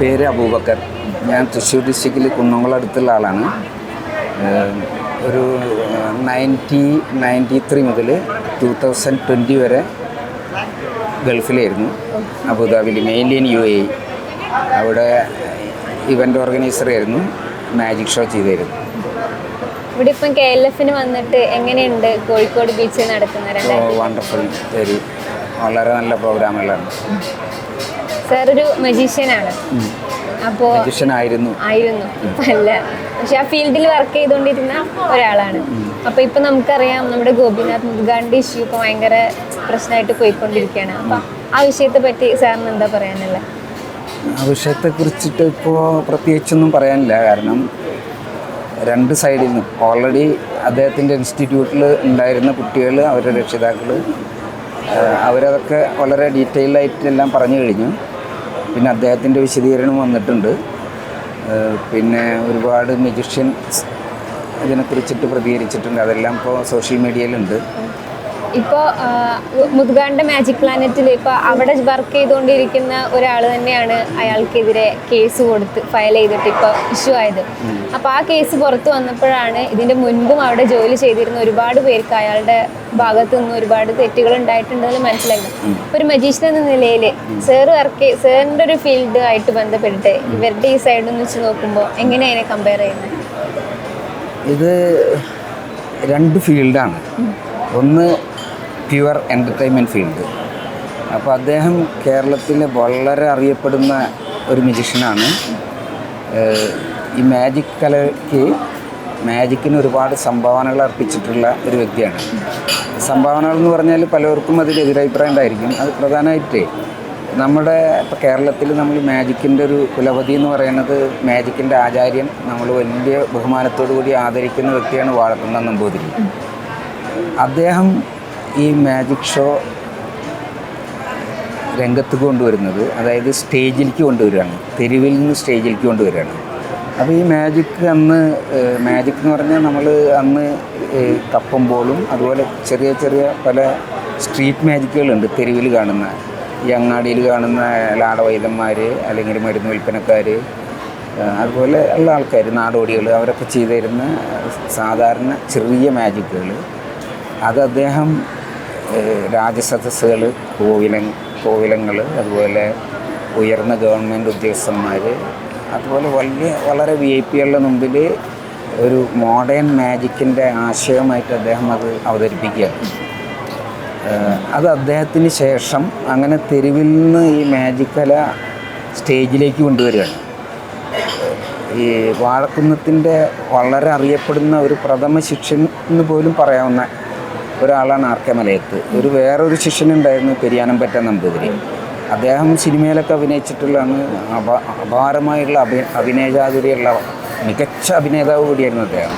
പേര് അബൂബക്കർ. ഞാൻ തൃശ്ശൂർ ഡിസ്ട്രിക്റ്റിൽ കുന്നംകുളം അടുത്തുള്ള ആളാണ്. ഒരു നയന്റി നയന്റി ത്രീ മുതൽ ടു തൗസൻഡ് ട്വന്റി വരെ ഗൾഫിലായിരുന്നു. അബുദാബിയിൽ മെയിൻലി ഇൻ യു എ അവിടെ ഇവന്റ് ഓർഗനൈസർ ആയിരുന്നു. മാജിക് ഷോ ചെയ്തായിരുന്നു. ഇവിടെ ഇപ്പം കെ എൽ എഫിന് വന്നിട്ട് എങ്ങനെയുണ്ട് കോഴിക്കോട് ബീച്ചിൽ നടക്കുന്ന വണ്ടർഫുൾ ഒരു വളരെ നല്ല പ്രോഗ്രാമുകളാണ് സാർ ഒരു മജീഷ്യനാണ് അപ്പോ ആയിരുന്നു. ആയിരുന്നു. അല്ല. പക്ഷെ ആ ഫീൽഡിൽ വർക്ക് ചെയ്തുകൊണ്ടിരുന്ന ഒരാളാണ്. അപ്പൊ ഇപ്പൊ നമുക്കറിയാം നമ്മുടെ ഗോപിനാഥ് മുദ്ഗാന്റെ ഇഷ്യൂ ഇപ്പൊ ഭയങ്കര പ്രശ്നമായിട്ട് പോയിക്കൊണ്ടിരിക്കുകയാണ്. അപ്പൊ ആ വിഷയത്തെ പറ്റി സാറിന് എന്താ പറയാനുള്ളത്? ആ വിഷയത്തെ കുറിച്ചിട്ട് ഇപ്പോൾ പ്രത്യേകിച്ചൊന്നും പറയാനില്ല. കാരണം രണ്ട് സൈഡിൽ നിന്നും ഓൾറെഡി അദ്ദേഹത്തിന്റെ ഇൻസ്റ്റിറ്റ്യൂട്ടിൽ ഉണ്ടായിരുന്ന കുട്ടികൾ അവരുടെ രക്ഷിതാക്കൾ അവരതൊക്കെ വളരെ ഡീറ്റെയിൽഡായിട്ട് എല്ലാം പറഞ്ഞു കഴിഞ്ഞു. പിന്നെ അദ്ദേഹത്തിന്റെ വിശദീകരണം വന്നിട്ടുണ്ട്. പിന്നെ ഒരുപാട് മ്യൂസിഷ്യൻസ് ഇതിനെക്കുറിച്ചിട്ട് പ്രതികരിച്ചിട്ടുണ്ട്. അതെല്ലാം ഇപ്പോൾ സോഷ്യൽ മീഡിയയിലുണ്ട് ഇപ്പോൾ മുതുകാണ്ട മാജിക് പ്ലാനറ്റിൽ ഇപ്പോൾ അവിടെ വർക്ക് ചെയ്തുകൊണ്ടിരിക്കുന്ന ഒരാൾ തന്നെയാണ് അയാൾക്കെതിരെ കേസ് കൊടുത്ത് ഫയൽ ചെയ്തിട്ട് ഇപ്പോൾ ഇഷ്യൂ ആയത്. അപ്പോൾ ആ കേസ് പുറത്ത് വന്നപ്പോഴാണ് ഇതിന്റെ മുൻപും അവിടെ ജോലി ചെയ്തിരുന്ന ഒരുപാട് പേർക്ക് അയാളുടെ ഭാഗത്ത് നിന്ന് ഒരുപാട് തെറ്റുകൾ ഉണ്ടായിട്ടുണ്ടെന്ന് മനസ്സിലാക്കി ഒരു മജീഷ്യൻ എന്ന നിലയിൽ സാർ വർക്ക് സാറിന്റെ ഒരു ഫീൽഡ് ആയിട്ട് ബന്ധപ്പെട്ടിട്ട് ഇവരുടെ ഈ സൈഡിൽ നിന്ന് വെച്ച് നോക്കുമ്പോൾ എങ്ങനെയാണ് കമ്പയർ ചെയ്യുന്നത്? ഇത് രണ്ട് ഫീൽഡാണ് ഒന്ന് പ്യുവർ എന്റർടൈൻമെന്റ് ഫീൽഡ് അപ്പോൾ അദ്ദേഹം കേരളത്തിലെ വളരെ അറിയപ്പെടുന്ന ഒരു മ്യൂസിഷ്യനാണ് ഈ മാജിക് കലയ്ക്ക് മാജിക്കിന് ഒരുപാട് സംഭാവനകൾ അർപ്പിച്ചിട്ടുള്ള ഒരു വ്യക്തിയാണ്. സംഭാവനകൾ എന്ന് പറഞ്ഞാൽ പലർക്കും അതിൽ എതിരഭിപ്രായം ഉണ്ടായിരിക്കും. അത് പ്രധാനമായിട്ട് നമ്മുടെ ഇപ്പോൾ കേരളത്തിൽ നമ്മൾ മാജിക്കിന്റെ ഒരു കുലപതി എന്ന് പറയുന്നത് മാജിക്കിന്റെ ആചാര്യൻ നമ്മൾ വലിയ ബഹുമാനത്തോടു കൂടി ആദരിക്കുന്ന വ്യക്തിയാണ് വാഴക്കുന്ന നമ്പൂതിരി. അദ്ദേഹം ഈ മാജിക് ഷോ രംഗത്ത് കൊണ്ടുവരുന്നത് അതായത് സ്റ്റേജിലേക്ക് കൊണ്ടുവരികയാണ്. തെരുവിൽ നിന്ന് സ്റ്റേജിലേക്ക് കൊണ്ടുവരികയാണ്. അപ്പോൾ ഈ മാജിക് അന്ന് മാജിക് എന്ന് പറഞ്ഞാൽ നമ്മൾ അന്ന് തപ്പുമ്പോഴും അതുപോലെ ചെറിയ ചെറിയ പല സ്ട്രീറ്റ് മാജിക്കുകളുണ്ട് തെരുവിൽ കാണുന്ന ഈ അങ്ങാടിയിൽ കാണുന്ന ലാടവൈദ്യന്മാർ അല്ലെങ്കിൽ മരുന്ന് വിൽപ്പനക്കാർ അതുപോലെ ഉള്ള ആൾക്കാർ നാടോടികൾ അവരൊക്കെ ചെയ്തു തരുന്ന സാധാരണ ചെറിയ മാജിക്കുകൾ അത് അദ്ദേഹം രാജസദസ്സുകൾ കോവില കോവിലങ്ങൾ അതുപോലെ ഉയർന്ന ഗവൺമെന്റ് ഉദ്യോഗസ്ഥന്മാർ അതുപോലെ വലിയ വളരെ വി ഐ പികളുടെ മുമ്പിൽ ഒരു മോഡേൺ മാജിക്കിന്റെ ആശയമായിട്ട് അദ്ദേഹം അത് അവതരിപ്പിക്കുകയാണ്. അത് അദ്ദേഹത്തിന് ശേഷം അങ്ങനെ തെരുവിൽ നിന്ന് ഈ മാജിക് കല സ്റ്റേജിലേക്ക് കൊണ്ടുവരികയാണ്. ഈ വാഴക്കുന്നത്തിന്റെ വളരെ അറിയപ്പെടുന്ന ഒരു പ്രഥമ ശിക്ഷൻ എന്ന് പോലും പറയാവുന്ന ഒരാളാണ് ആർ കെ മലയത്ത്. ഒരു വേറൊരു ശിഷ്യനുണ്ടായിരുന്നു പെരിയാനം പറ്റ നമ്പൂതിരി. അദ്ദേഹം സിനിമയിലൊക്കെ അഭിനയിച്ചിട്ടുള്ളതാണ് അപ അപാരമായുള്ള അഭി അഭിനയചാതുരിയുള്ള മികച്ച അഭിനേതാവ് കൂടിയായിരുന്നു അദ്ദേഹം.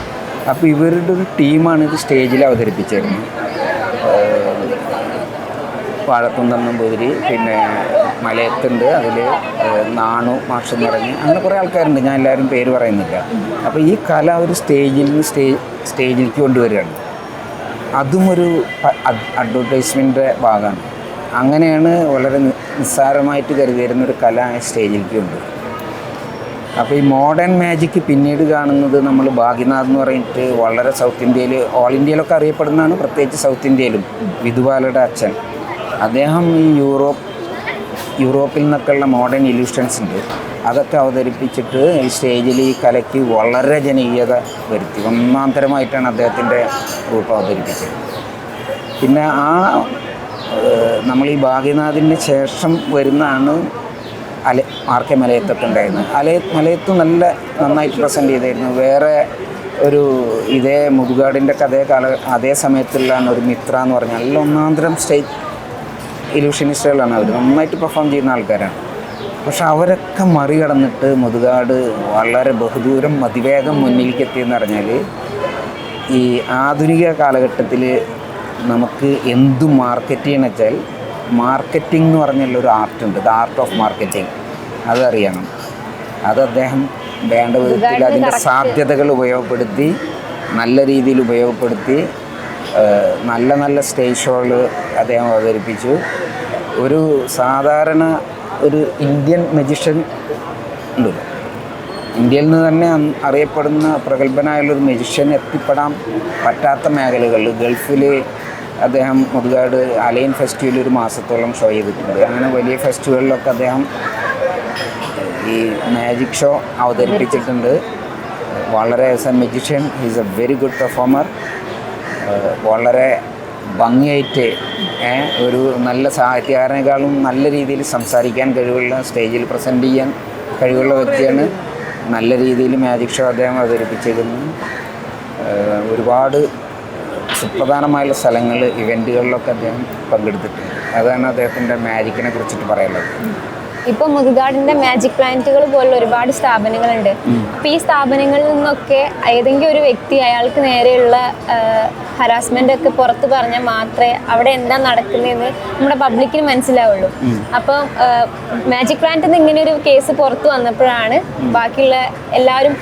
അപ്പോൾ ഇവരുടെ ഒരു ടീമാണ് ഇത് സ്റ്റേജിൽ അവതരിപ്പിച്ചിരുന്നത് വാഴത്തുന്തം നമ്പൂതിരി പിന്നെ മലയത്തുണ്ട് അതിൽ നാണു മാഷെന്ന് പറഞ്ഞ് അങ്ങനെ കുറേ ആൾക്കാരുണ്ട്. ഞാൻ എല്ലാവരും പേര് പറയുന്നില്ല. അപ്പോൾ ഈ കല ഒരു സ്റ്റേജിൽ നിന്ന് സ്റ്റേ സ്റ്റേജിലേക്ക് കൊണ്ടുവരികയാണ്. അതും ഒരു അഡ്വർടൈസ്മെന്റെ ഭാഗമാണ്. അങ്ങനെയാണ് വളരെ നിസ്സാരമായിട്ട് നിസ്സാരമായിട്ട് കരുതിയിരുന്ന ഒരു കല സ്റ്റേജിലേക്ക് ഉണ്ട് അപ്പോൾ ഈ മോഡേൺ മാജിക് പിന്നീട് കാണുന്നത് നമ്മൾ ഭാഗ്യനാഥ് എന്ന് പറഞ്ഞിട്ട് വളരെ സൗത്ത് ഇന്ത്യയിൽ ഓൾ ഇന്ത്യയിലൊക്കെ അറിയപ്പെടുന്നതാണ്. പ്രത്യേകിച്ച് സൗത്ത് ഇന്ത്യയിലും വിധുബാലയുടെ അച്ഛൻ. അദ്ദേഹം ഈ യൂറോപ്പ് യൂറോപ്പിൽ നിന്നൊക്കെയുള്ള മോഡേൺ ഇല്യൂഷൻസ് ഉണ്ട്. അതൊക്കെ അവതരിപ്പിച്ചിട്ട് ഈ സ്റ്റേജിൽ ഈ കലയ്ക്ക് വളരെ ജനകീയത വരുത്തി. ഒന്നാന്തരമായിട്ടാണ് അദ്ദേഹത്തിന്റെ ഗ്രൂപ്പ് അവതരിപ്പിച്ചത്. പിന്നെ ആ നമ്മൾ ഈ ഭാഗ്യനാഥിന് ശേഷം വരുന്നതാണ് അല ആർ കെ മലയത്തൊക്കെ ഉണ്ടായിരുന്നത് അലയ മലയത്ത് നല്ല നന്നായിട്ട് പ്രസന്റ് ചെയ്തായിരുന്നു. വേറെ ഒരു ഇതേ മുതുകാടിന്റെ അതേ കാല അതേ സമയത്തുള്ളതാണ് ഒരു മിത്ര എന്ന് പറഞ്ഞാൽ നല്ല ഒന്നാന്തരം സ്റ്റേജ് ഇലൂഷനിസ്റ്റുകളാണ് അവർ. നന്നായിട്ട് പെർഫോം ചെയ്യുന്ന ആൾക്കാരാണ്. പക്ഷെ അവരൊക്കെ മറികടന്നിട്ട് മുതുകാട് വളരെ ബഹുദൂരം അതിവേഗം മുന്നിലേക്ക് എത്തിയെന്ന് പറഞ്ഞാൽ ഈ ആധുനിക കാലഘട്ടത്തിൽ നമുക്ക് എന്ത് മാർക്കറ്റ് ചെയ്യണം വെച്ചാൽ മാർക്കറ്റിംഗ് എന്ന് പറഞ്ഞുള്ള ഒരു ആർട്ട് ഉണ്ട്. ദ ആർട്ട് ഓഫ് മാർക്കറ്റിംഗ് അതറിയണം അത് അദ്ദേഹം വേണ്ട വിധത്തിൽ അതിന്റെ സാധ്യതകൾ ഉപയോഗപ്പെടുത്തി നല്ല രീതിയിൽ ഉപയോഗപ്പെടുത്തി നല്ല നല്ല സ്റ്റേജ് ഷോകൾ അദ്ദേഹം അവതരിപ്പിച്ചു. ഒരു സാധാരണ ഒരു ഇന്ത്യൻ മജിഷ്യൻ ഉണ്ടല്ലോ ഇന്ത്യയിൽ നിന്ന് തന്നെ അറിയപ്പെടുന്ന പ്രഗത്ഭനായുള്ളൊരു മജിഷ്യൻ എത്തിപ്പെടാൻ പറ്റാത്ത മേഖലകളിൽ ഗൾഫിൽ അദ്ദേഹം മുതുകാട് അലൈൻ ഫെസ്റ്റിവലിൽ ഒരു മാസത്തോളം ഷോ ചെയ്തിട്ടുണ്ട്. അങ്ങനെ വലിയ ഫെസ്റ്റിവലിലൊക്കെ അദ്ദേഹം ഈ മാജിക് ഷോ അവതരിപ്പിച്ചിട്ടുണ്ട്. വളരെ as a magician is a very good performer വളരെ ഭംഗിയായിട്ട് ഒരു നല്ല സാഹിത്യകാരനേക്കാളും നല്ല രീതിയിൽ സംസാരിക്കാൻ കഴിവുള്ള സ്റ്റേജിൽ പ്രസന്റ് ചെയ്യാൻ കഴിവുള്ള വ്യക്തിയാണ്. നല്ല രീതിയിൽ മാജിക് ഷോ അദ്ദേഹം അവതരിപ്പിച്ചിരുന്നു. ഒരുപാട് സുപ്രധാനമായുള്ള സ്ഥലങ്ങൾ ഇവന്റുകളിലൊക്കെ അദ്ദേഹം പങ്കെടുത്തിട്ടുണ്ട്. അതാണ് അദ്ദേഹത്തിന്റെ മാജിക്കിനെ കുറിച്ചിട്ട് പറയുന്നത് ഇപ്പൊ മുതുകാടിന്റെ മാജിക് പ്ലാന്റുകൾ പോലുള്ള ഒരുപാട് സ്ഥാപനങ്ങളുണ്ട്. അപ്പൊ ഈ സ്ഥാപനങ്ങളിൽ നിന്നൊക്കെ ഏതെങ്കിലും ഒരു വ്യക്തി അയാൾക്ക് നേരെയുള്ള ഹറാസ്മെന്റ് ഒക്കെ പുറത്ത് പറഞ്ഞാൽ മാത്രമേ അവിടെ എന്താ നടക്കുന്നതെന്ന് നമ്മുടെ പബ്ലിക്കിന് മനസ്സിലാവുള്ളൂ. അപ്പം മാജിക് പ്ലാന്റ് ഇങ്ങനെ ഒരു കേസ് പുറത്തു വന്നപ്പോഴാണ് ബാക്കിയുള്ള എല്ലാവരും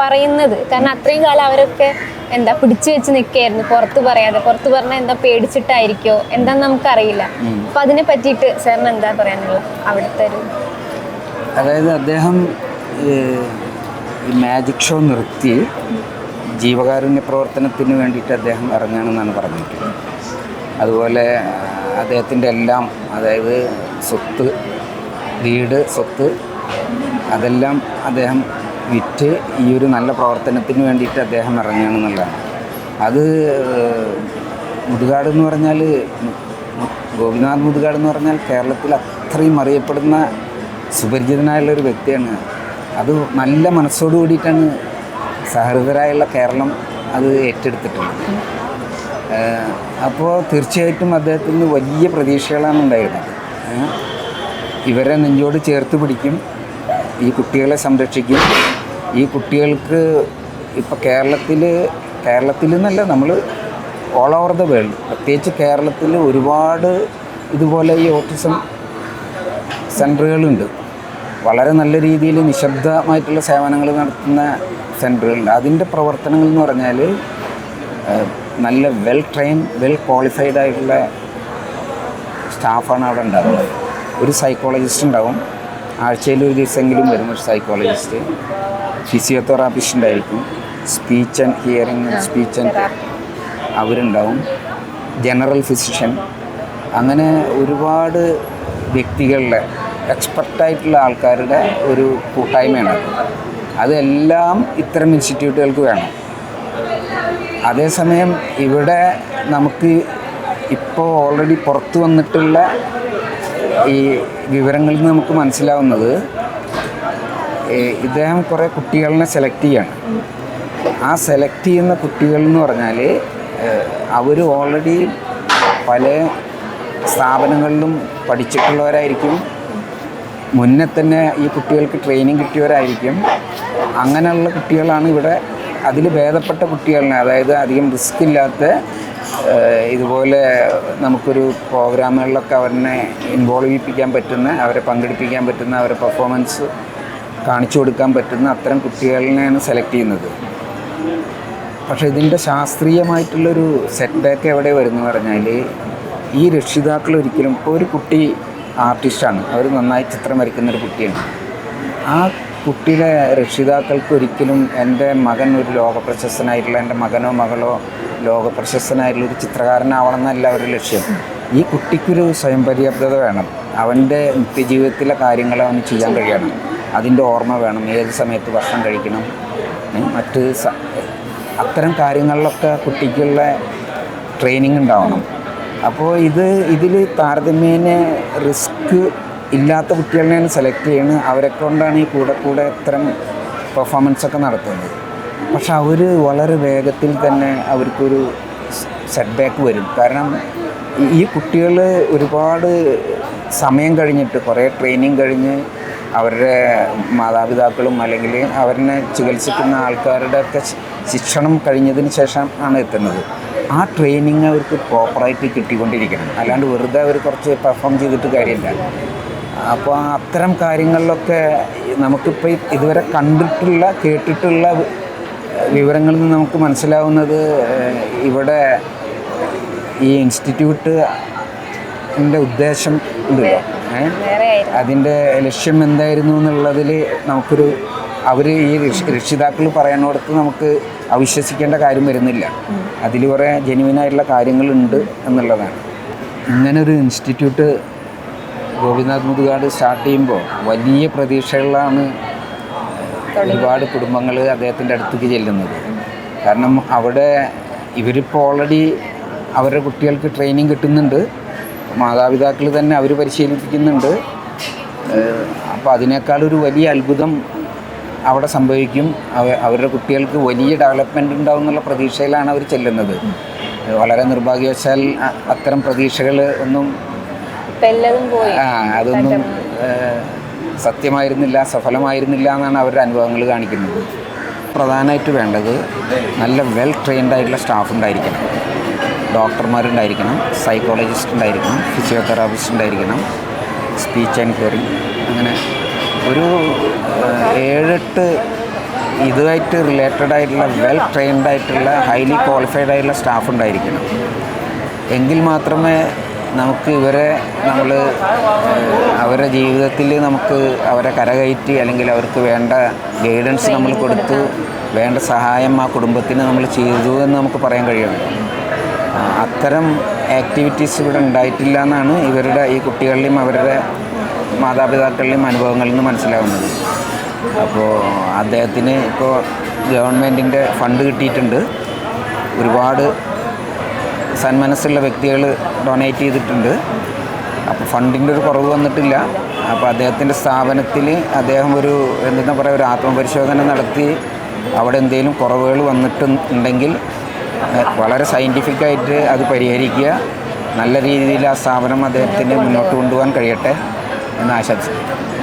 പറയുന്നത്. കാരണം അത്രയും കാലം അവരൊക്കെ എന്താ പിടിച്ചു വെച്ച് നിൽക്കായിരുന്നു പുറത്ത് പറയാതെ. പുറത്ത് പറഞ്ഞാൽ എന്താ പേടിച്ചിട്ടായിരിക്കോ? എന്താന്ന് നമുക്കറിയില്ല. അപ്പൊ അതിനെ പറ്റിയിട്ട് സാറിന് എന്താ പറയാനുള്ളത്? അവിടുത്തെ ഒരു അതായത് അദ്ദേഹം ഈ മാജിക് ഷോ നിർത്തി ജീവകാരുണ്യ പ്രവർത്തനത്തിന് വേണ്ടിയിട്ട് അദ്ദേഹം ഇറങ്ങുകയാണെന്നാണ് പറഞ്ഞിരിക്കുന്നത്. അതുപോലെ അദ്ദേഹത്തിന്റെ എല്ലാം അതായത് സ്വത്ത് വീട് സ്വത്ത് അതെല്ലാം അദ്ദേഹം വിറ്റ് ഈ ഒരു നല്ല പ്രവർത്തനത്തിന് വേണ്ടിയിട്ട് അദ്ദേഹം ഇറങ്ങുകയാണെന്നുള്ളതാണ്. അത് മുതുകാട് എന്ന് പറഞ്ഞാൽ ഗോപിനാഥ് മുതുകാട് എന്ന് പറഞ്ഞാൽ കേരളത്തിൽ അത്രയും അറിയപ്പെടുന്ന സുപരിചിതനായുള്ള ഒരു വ്യക്തിയാണ്. അത് നല്ല മനസ്സോട് കൂടിയിട്ടാണ് സഹൃദരായുള്ള കേരളം അത് ഏറ്റെടുത്തിട്ടുള്ളത്. അപ്പോൾ തീർച്ചയായിട്ടും അദ്ദേഹത്തിന് വലിയ പ്രതീക്ഷകളാണ് ഉണ്ടായിരുന്നത്. ഇവരെ നെഞ്ചോട് ചേർത്ത് പിടിക്കും ഈ കുട്ടികളെ സംരക്ഷിക്കും ഈ കുട്ടികൾക്ക് ഇപ്പോൾ കേരളത്തിൽ കേരളത്തിൽ നിന്നല്ല നമ്മൾ ഓൾ ഓവർ ദ വേൾഡ് പ്രത്യേകിച്ച് കേരളത്തിൽ ഒരുപാട് ഇതുപോലെ ഈ ഓട്ടിസം സെന്ററുകളുണ്ട് വളരെ നല്ല രീതിയിൽ നിശബ്ദമായിട്ടുള്ള സേവനങ്ങൾ നടത്തുന്ന സെന്ററുകളുണ്ട് അതിന്റെ പ്രവർത്തനങ്ങൾ എന്ന് പറഞ്ഞാൽ നല്ല വെൽ ട്രെയിൻ വെൽ ക്വാളിഫൈഡ് ആയിട്ടുള്ള സ്റ്റാഫാണ് അവിടെ ഉണ്ടാവുന്നത്. ഒരു സൈക്കോളജിസ്റ്റ് ഉണ്ടാവും. ആഴ്ചയിൽ ഒരു ദിവസമെങ്കിലും വരും ഒരു സൈക്കോളജിസ്റ്റ് ഫിസിയോതെറാപ്പിസ്റ്റ് ഉണ്ടായിരിക്കും speech and hearing speech and അവരുണ്ടാവും. General physician. അങ്ങനെ ഒരുപാട് വ്യക്തികളുടെ എക്സ്പെർട്ടായിട്ടുള്ള ആൾക്കാരുടെ ഒരു കൂട്ടായ്മയാണ് അതെല്ലാം ഇത്തരം ഇൻസ്റ്റിറ്റ്യൂട്ടുകൾക്ക് വേണം. അതേസമയം ഇവിടെ നമുക്ക് ഇപ്പോൾ ഓൾറെഡി പുറത്തു വന്നിട്ടുള്ള ഈ വിവരങ്ങളിൽ നിന്ന് നമുക്ക് മനസ്സിലാവുന്നത് ഇദ്ദേഹം കുറേ കുട്ടികളെ സെലക്ട് ചെയ്യാണ്. ആ സെലക്ട് ചെയ്യുന്ന കുട്ടികൾ എന്ന് പറഞ്ഞാൽ അവർ ഓൾറെഡി പല സ്ഥാപനങ്ങളിലും പഠിച്ചിട്ടുള്ളവരായിരിക്കും. മുന്നേ തന്നെ ഈ കുട്ടികൾക്ക് ട്രെയിനിങ് കിട്ടിയവരായിരിക്കും. അങ്ങനെയുള്ള കുട്ടികളാണ് ഇവിടെ അതിൽ ഭേദപ്പെട്ട കുട്ടികളിനെ അതായത് അധികം റിസ്ക് ഇല്ലാത്ത ഇതുപോലെ നമുക്കൊരു പ്രോഗ്രാമുകളിലൊക്കെ അവരെ ഇൻവോൾവ് ചെയ്യിപ്പിക്കാൻ പറ്റുന്ന അവരെ പങ്കെടുപ്പിക്കാൻ പറ്റുന്ന അവരെ പെർഫോമൻസ് കാണിച്ചു കൊടുക്കാൻ പറ്റുന്ന അത്തരം കുട്ടികളിനെയാണ് സെലക്ട് ചെയ്യുന്നത്. പക്ഷേ ഇതിന്റെ ശാസ്ത്രീയമായിട്ടുള്ളൊരു സെറ്റ് ബാക്ക് എവിടെ വരുന്നു പറഞ്ഞാൽ ഈ രക്ഷിതാക്കൾ ഒരിക്കലും ഇപ്പോൾ ഒരു കുട്ടി ആർട്ടിസ്റ്റാണ് അവർ നന്നായി ചിത്രം വരയ്ക്കുന്ന ഒരു കുട്ടിയാണ്. ആ കുട്ടിയുടെ രക്ഷിതാക്കൾക്ക് ഒരിക്കലും എന്റെ മകൻ ഒരു ലോക പ്രശസ്തനായിട്ടുള്ള എന്റെ മകനോ മകളോ ലോക പ്രശസ്തനായിട്ടുള്ള ഒരു ചിത്രകാരനാവണം എന്നല്ല അവരുടെ ലക്ഷ്യം. ഈ കുട്ടിക്കൊരു സ്വയം പര്യാപ്തത വേണം. അവന്റെ നിത്യജീവിതത്തിലെ കാര്യങ്ങൾ അവന് ചെയ്യാൻ കഴിയണം. അതിന്റെ ഓർമ്മ വേണം. ഏത് സമയത്ത് ഭക്ഷണം കഴിക്കണം? മറ്റ് അത്തരം കാര്യങ്ങളിലൊക്കെ കുട്ടിക്കുള്ള ട്രെയിനിങ് ഉണ്ടാവണം. അപ്പോൾ ഇത് ഇതിൽ താരതമ്യേന റിസ്ക് ഇല്ലാത്ത കുട്ടികളെയാണ് സെലക്ട് ചെയ്യുന്നത് അവരെ കൊണ്ടാണ് ഈ കൂടെ കൂടെ ഇത്തരം പെർഫോമൻസ് ഒക്കെ നടത്തുന്നത്. പക്ഷെ അവർ വളരെ വേഗത്തിൽ തന്നെ അവർക്കൊരു സെറ്റ് ബാക്ക് വരും. കാരണം ഈ കുട്ടികൾ ഒരുപാട് സമയം കഴിഞ്ഞിട്ട് കുറേ ട്രെയിനിങ് കഴിഞ്ഞ് അവരുടെ മാതാപിതാക്കളും അല്ലെങ്കിൽ അവരെ ചികിത്സിക്കുന്ന ആൾക്കാരുടെ ഒക്കെ ശിക്ഷണം കഴിഞ്ഞതിന് ശേഷം ആണ് എത്തുന്നത്. ആ ട്രെയിനിങ് അവർക്ക് പ്രോപ്പറായിട്ട് കിട്ടിക്കൊണ്ടിരിക്കണം. അല്ലാണ്ട് വെറുതെ അവർ കുറച്ച് പെർഫോം ചെയ്തിട്ട് കാര്യമില്ല. അപ്പോൾ അത്തരം കാര്യങ്ങളിലൊക്കെ നമുക്കിപ്പോൾ ഇതുവരെ കണ്ടിട്ടുള്ള കേട്ടിട്ടുള്ള വിവരങ്ങളിൽ നിന്ന് നമുക്ക് മനസ്സിലാവുന്നത് ഇവിടെ ഈ ഇൻസ്റ്റിറ്റ്യൂട്ട് ഉദ്ദേശം ഉണ്ടല്ലോ. അതിന്റെ ലക്ഷ്യം എന്തായിരുന്നു എന്നുള്ളതിൽ നമുക്കൊരു അവർ ഈ രക്ഷ- രക്ഷിതാക്കൾ പറയുന്നിടത്ത് നമുക്ക് അവിശ്വസിക്കേണ്ട കാര്യം വരുന്നില്ല. അതിൽ കുറേ ജെനുവിനായിട്ടുള്ള കാര്യങ്ങളുണ്ട് എന്നുള്ളതാണ്. ഇങ്ങനെ ഒരു ഇൻസ്റ്റിറ്റ്യൂട്ട് ഗോപിനാഥ് മുതുകാട് സ്റ്റാർട്ട് ചെയ്യുമ്പോൾ വലിയ പ്രതീക്ഷകളാണ് ഒരുപാട് കുടുംബങ്ങൾ അദ്ദേഹത്തിന്റെ അടുത്തേക്ക് ചെല്ലുന്നത്. കാരണം അവിടെ ഇവരിപ്പോൾ ഓൾറെഡി അവരുടെ കുട്ടികൾക്ക് ട്രെയിനിങ് കിട്ടുന്നുണ്ട്. മാതാപിതാക്കൾ തന്നെ അവർ പരിശീലിപ്പിക്കുന്നുണ്ട്. അപ്പോൾ അതിനേക്കാൾ ഒരു വലിയ അത്ഭുതം അവിടെ സംഭവിക്കും. അവ അവരുടെ കുട്ടികൾക്ക് വലിയ ഡെവലപ്മെന്റ് ഉണ്ടാവും എന്നുള്ള പ്രതീക്ഷയിലാണ് അവർ ചെല്ലുന്നത്. വളരെ നിർഭാഗ്യവശാൽ അത്തരം പ്രതീക്ഷകൾ ഒന്നും ആ അതൊന്നും സത്യമായിരുന്നില്ല സഫലമായിരുന്നില്ല എന്നാണ് അവരുടെ അനുഭവങ്ങൾ കാണിക്കുന്നത്. പ്രധാനമായിട്ട് വേണ്ടത് നല്ല വെൽ ട്രെയിൻഡ് ആയിട്ടുള്ള സ്റ്റാഫ് ഉണ്ടായിരിക്കണം. ഡോക്ടർമാരുണ്ടായിരിക്കണം സൈക്കോളജിസ്റ്റ് ഉണ്ടായിരിക്കണം ഫിസിയോതെറാപ്പിസ്റ്റ് ഉണ്ടായിരിക്കണം സ്പീച്ച് ആൻഡ് ഹിയറിംഗ് അങ്ങനെ ഒരു ഏഴെട്ട് ഇതുമായിട്ട് റിലേറ്റഡ് ആയിട്ടുള്ള വെൽ ട്രെയിൻഡ് ആയിട്ടുള്ള ഹൈലി ക്വാളിഫൈഡ് ആയിട്ടുള്ള സ്റ്റാഫ് ഉണ്ടായിരിക്കണം. എങ്കിൽ മാത്രമേ നമുക്ക് ഇവരെ നമ്മൾ അവരുടെ ജീവിതത്തിൽ നമുക്ക് അവരെ കരകയറ്റി അല്ലെങ്കിൽ അവർക്ക് വേണ്ട ഗൈഡൻസ് നമ്മൾ കൊടുത്ത് വേണ്ട സഹായം ആ കുടുംബത്തിന് നമ്മൾ ചെയ്തു എന്ന് നമുക്ക് പറയാൻ കഴിയുള്ളൂ അത്തരം ആക്ടിവിറ്റീസ് ഇവിടെ ഉണ്ടായിട്ടില്ല എന്നാണ് ഇവരുടെ ഈ കുട്ടികളുടെയും അവരുടെ മാതാപിതാക്കളുടെയും അനുഭവങ്ങളിൽ നിന്ന് മനസ്സിലാവുന്നത്. അപ്പോൾ അദ്ദേഹത്തിന് ഇപ്പോൾ ഗവൺമെന്റിന്റെ ഫണ്ട് കിട്ടിയിട്ടുണ്ട്. ഒരുപാട് സന്മനസ്സുള്ള വ്യക്തികൾ ഡൊണേറ്റ് ചെയ്തിട്ടുണ്ട്. അപ്പോൾ ഫണ്ടിന്റെ ഒരു കുറവ് വന്നിട്ടില്ല. അപ്പോൾ അദ്ദേഹത്തിന്റെ സ്ഥാപനത്തിൽ അദ്ദേഹം ഒരു എന്താ പറയുക ഒരു ആത്മപരിശോധന നടത്തി അവിടെ എന്തെങ്കിലും കുറവുകൾ വന്നിട്ടുണ്ടെങ്കിൽ വളരെ സയന്റിഫിക്കായിട്ട് അത് പരിഹരിക്കുക. നല്ല രീതിയിൽ ആ സ്ഥാപനം അദ്ദേഹത്തിന് മുന്നോട്ട് കൊണ്ടുപോകാൻ കഴിയട്ടെ എന്ന് ആശംസിക്കുന്നു.